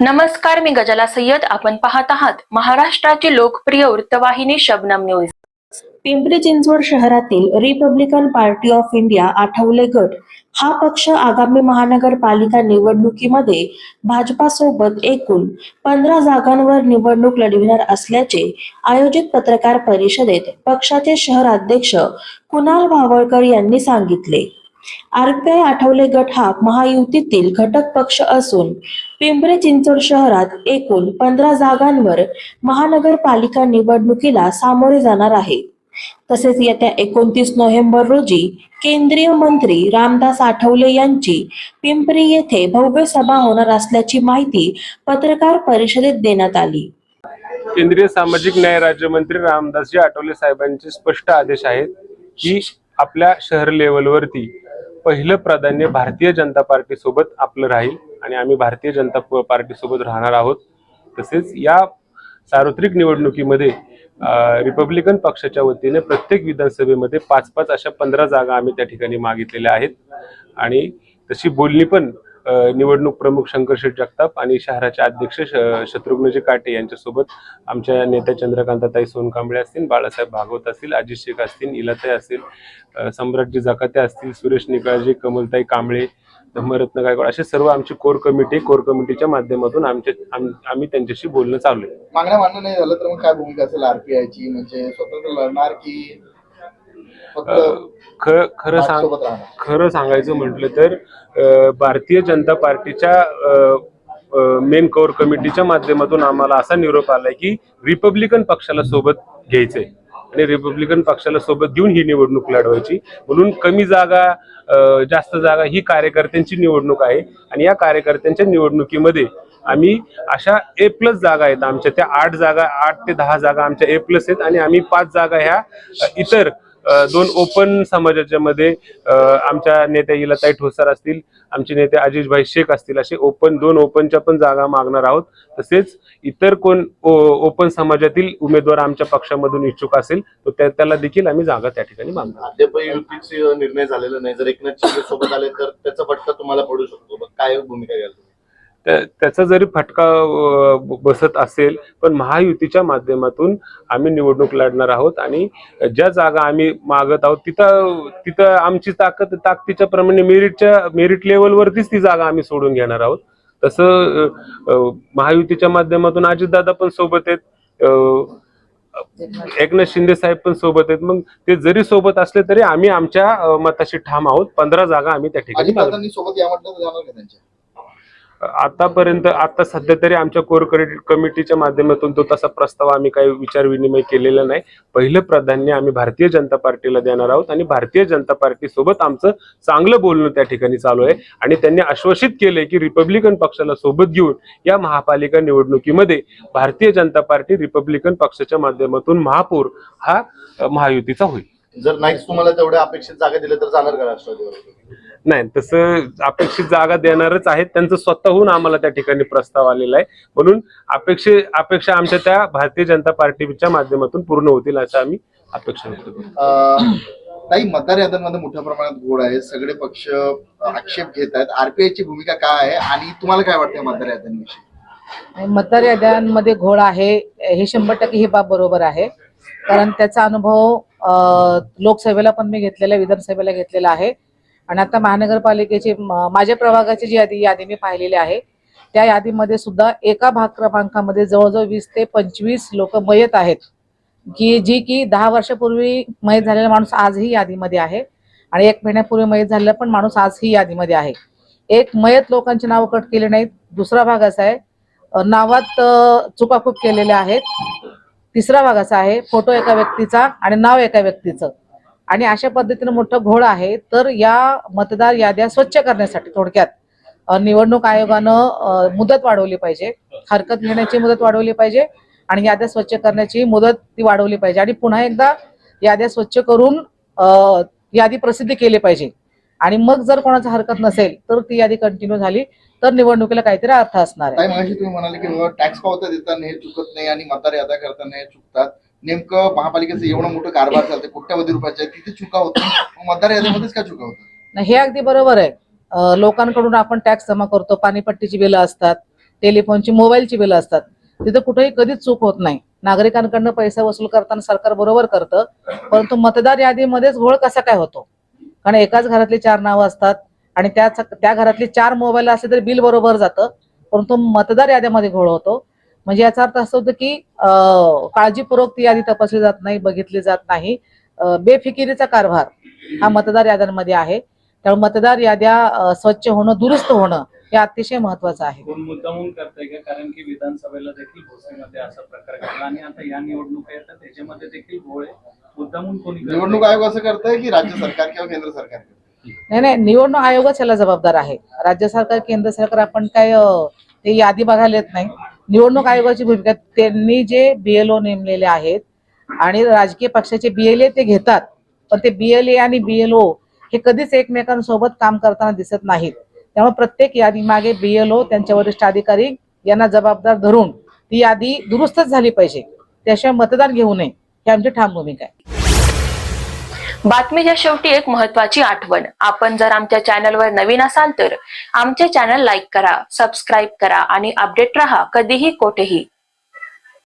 नमस्कार मी गजाला सय्यद. आपण पाहत आहात महाराष्ट्राची लोकप्रिय वृत्तवाहिनी शबनम न्यूज. पिंपरी चिंचवड शहरातील Republican Party of India Athawale गट हा पक्ष आगामी महानगरपालिका निवडणुकीमध्ये भाजपासोबत एकूण पंधरा जागांवर निवडणूक लढविणार असल्याचे आयोजित पत्रकार परिषदेत पक्षाचे शहर अध्यक्ष कुणाल भावळकर यांनी सांगितले. आरपीआय आठवले गट हा महायुतीतील घटक पक्ष असून पिंपरी चिंचवड शहरात एकूण पंधरा जागांवर महानगरपालिका निवडणुकीला सामोरे जाणार आहे. तसेच येत्या एकोणतीस नोव्हेंबर रोजी केंद्रीय मंत्री रामदास आठवले यांची पिंपरी येथे भव्य सभा होणार असल्याची माहिती पत्रकार परिषदेत देण्यात आली. केंद्रीय सामाजिक न्याय राज्यमंत्री रामदासजी आठवले साहेबांचे स्पष्ट आदेश आहेत की आपल्या शहर लेवलवरती पहिलं प्राधान्य भारतीय जनता पार्टी सोबत आपलं राहील आणि आम्ही भारतीय जनता प- पार्टी सोबत राहणार आहोत. तसेच या सार्वत्रिक निवडणुकीमध्ये रिपब्लिकन पक्षाच्या वतीने प्रत्येक विधानसभेमध्ये पाच पाच अशा पंधरा जागा आम्ही त्या ठिकाणी मागितलेल्या आहेत. आणि तशी बोलणी पण निवडणूक प्रमुख शंकरशेठ जगताप आणि शहराचे अध्यक्ष शत्रुघ्नजी काटे यांच्यासोबत आमच्या नेत्या चंद्रकांताताई सोनकांबळे असतील बाळासाहेब भागवत असतील अजित शेख असतील इलाताई असतील सम्राटजी जकाते असतील सुरेश निकाळजी कमलताई कांबळे धम्मरत्न गायकवाड असे सर्व आमची कोर कमिटी कोर कमिटीच्या माध्यमातून आमचे आम्ही त्यांच्याशी बोलणं चालू आहे. मागण्या मान्य नाही झालं तर मग काय भूमिका असेल? आरपीआयची म्हणजे स्वतंत्र लढणार की फक्त अं, ख- खरं सांग खरं सांगायचं म्हटलं तर भारतीय जनता पार्टीच्या मेन कोर कमिटीच्या माध्यमातून आम्हाला असा निरोप आलाय की रिपब्लिकन पक्षाला सोबत घ्यायचंय. आणि रिपब्लिकन पक्षाला सोबत घेऊन ही निवडणूक लढवायची. म्हणून कमी जागा जास्त जागा ही कार्यकर्त्यांची निवडणूक आहे. आणि या कार्यकर्त्यांच्या निवडणुकीमध्ये आम्ही अशा ए प्लस जागा आहेत. आमच्या त्या आठ जागा आठ ते दहा जागा आमच्या ए प्लस आहेत. आणि आम्ही पाच जागा ह्या इतर दोन ओपन समाजाच्या मध्ये आमच्या नेत्या इलाताई ठोसार असतील आमचे नेते अजिजभाई शेख असतील असे ओपन दोन ओपनच्या पण जागा मागणार आहोत. तसेच इतर कोण ओपन समाजातील उमेदवार आमच्या पक्षामधून इच्छुक असेल तर त्याला देखील आम्ही जागा त्या ठिकाणी मागणार अद्याप युतीचे निर्णय झालेला नाही. जर एकनाथ शिंदे सोबत आले तर त्याचा फटका तुम्हाला पडू शकतो. काय भूमिका घ्यायला त्याचा जरी फटका बसत असेल पण महायुतीच्या माध्यमातून आम्ही निवडणूक लढणार आहोत आणि ज्या जागा आम्ही मागत आहोत तिथं तिथं आमची ताकद ताकदीच्या प्रमाणे मेरिटच्या मेरिट लेवलवरतीच ती जागा आम्ही सोडून घेणार आहोत. तसं महायुतीच्या माध्यमातून अजितदादा पण सोबत आहेत एकनाथ शिंदे साहेब पण सोबत आहेत. मग ते जरी सोबत असले तरी आम्ही आमच्या मताशी ठाम आहोत. पंधरा जागा आम्ही त्या ठिकाणी आतापर्यंत आता सध्या तरी आमच्या कोर कमिटीच्या माध्यमातून तो तसा प्रस्ताव आम्ही काही विचार विनिमय केलेला नाही. पहिलं प्राधान्य आम्ही भारतीय जनता पार्टीला देणार आहोत आणि भारतीय जनता पार्टी सोबत आमचं चांगलं बोलणं त्या ठिकाणी चालू आहे. आणि त्यांनी आश्वासित केलंय की रिपब्लिकन पक्षाला सोबत घेऊन या महापालिका निवडणुकीमध्ये भारतीय जनता पार्टी रिपब्लिकन पक्षाच्या माध्यमातून महापौर हा महायुतीचा होईल. जर नाहीच तुम्हाला तेवढ्या अपेक्षित जागा दिल्या तर जाणार का राष्ट्रवादीवर? नाही तसं अपेक्षित जागा देणारच आहेत. त्यांचं स्वतःहून आम्हाला त्या ठिकाणी प्रस्ताव आलेला आहे. म्हणून अपेक्षे अपेक्षा आमच्या त्या भारतीय जनता पार्टीच्या माध्यमातून पूर्ण होतील असं आम्ही अपेक्षा करतो. अं, काही मतदार याद्यांमध्ये मोठ्या प्रमाणात घोड आहे. सगळे पक्ष आक्षेप घेत आहेत. आरपीआयची भूमिका काय आहे आणि तुम्हाला काय वाटतं मतदार याद्यांविषयी? मतदार याद्यांमध्ये घोळ आहे. हे शंभर टक्के ही बाब बरोबर आहे. कारण त्याचा अनुभव लोकसभेला पण मी घेतलेला विधानसभेला घेतलेला आहे. आणि आता महानगरपालिकेची माझ्या प्रभागाची जी यादी यादी मी पाहिलेली आहे त्या यादीमध्ये सुद्धा एका भाग क्रमांकामध्ये जवळजवळ वीस ते पंचवीस लोक मयत आहेत. की जी की दहा वर्षापूर्वी मयत झालेला माणूस आजही यादीमध्ये आहे. आणि एक महिन्यापूर्वी मयत झालेला पण माणूस आजही यादीमध्ये आहे. एक मयत लोकांची नावं कट केली नाहीत. दुसरा भाग असा आहे नावात अ, चुका खूप केलेल्या आहेत. तिसरा भाग असा आहे फोटो एका व्यक्तीचा आणि नाव एका व्यक्तीचं. आणि अशा पद्धतीनं मोठं घोळ आहे तर या मतदार याद्या स्वच्छ करण्यासाठी थोडक्यात निवडणूक आयोगानं मुदत वाढवली पाहिजे. हरकत घेण्याची मुदत वाढवली पाहिजे आणि याद्या स्वच्छ करण्याची मुदत ती वाढवली पाहिजे. आणि पुन्हा एकदा याद्या स्वच्छ करून यादी प्रसिद्ध केली पाहिजे. आणि मग जर कोणाची हरकत नसेल तर ती यादी कंटिन्यू झाली तर निवडणुकीला काहीतरी अर्थ असणार आहे. तुम्ही म्हणाले की टॅक्स पावत्या देताना हे चुकत नाही आणि मतदार याद्या करताना हे चुकतात. नेमकं महापालिकेचं एवढं मोठं कारभार चालते कोट्यावधी रुपयाचे आहे, तिथे चुका होत मग मतदार याद्यामध्येच का चुका होतात? नाही, हे अगदी बरोबर आहे. लोकांकडून आपण टॅक्स जमा करतो पाणीपट्टीची बिलं असतात टेलिफोनची मोबाईलची बिलं असतात. तिथं कुठेही कधीच चूक होत नाही. नागरिकांकडनं पैसा वसूल करताना सरकार बरोबर करतं परंतु मतदार यादीमध्येच घोळ कसा काय होतो? कारण एकाच घरातली चार नावं असतात आणि त्याच त्या घरातली चार मोबाईल असले तरी बिल बरोबर जातं परंतु मतदार याद्यामध्ये घोळ होतो. म्हणजे याचा अर्थ असं होतं की काळजीपूर्वक ती यादी तपासली जात नाही बघितली जात नाही. बेफिकिरीचा कारभार हा मतदार याद्यांमध्ये आहे. त्यामुळे मतदार याद्या स्वच्छ होणं दुरुस्त होणं हे अतिशय महत्वाचं आहे. मुद्दामून करताय का? कारण की विधानसभेला देखील भोसरीमध्ये असा प्रकार घडला आणि आता या निवडणुका येतात त्याच्यामध्ये देखील आहे मुद्दामून कोणी? निवडणूक आयोग असं करतंय की राज्य सरकार किंवा केंद्र सरकार? नाही नाही निवडणूक आयोगच याला जबाबदार आहे. राज्य सरकार केंद्र सरकार आपण काय ते यादी बघायला येत नाही. निवडणूक आयोगाची भूमिका त्यांनी जे बीएलओ नेमलेले आहेत आणि राजकीय पक्षाचे बीएलए ते घेतात पण ते बीएलए आणि बीएलओ हे कधीच एकमेकांसोबत काम करताना दिसत नाहीत. त्यामुळे प्रत्येक यादी मागे बीएलओ त्यांच्या वरिष्ठ अधिकारी यांना जबाबदार धरून ती यादी दुरुस्तच झाली पाहिजे. त्याशिवाय मतदान घेऊ नये. ही आमची ठाम भूमिका आहे. बातमीच्या शेवटी एक महत्वाची आठवण. आपण जर आमच्या चॅनलवर नवीन असाल तर आमचे चॅनल लाईक करा सबस्क्राईब करा आणि अपडेट रहा. कधीही कोठेही.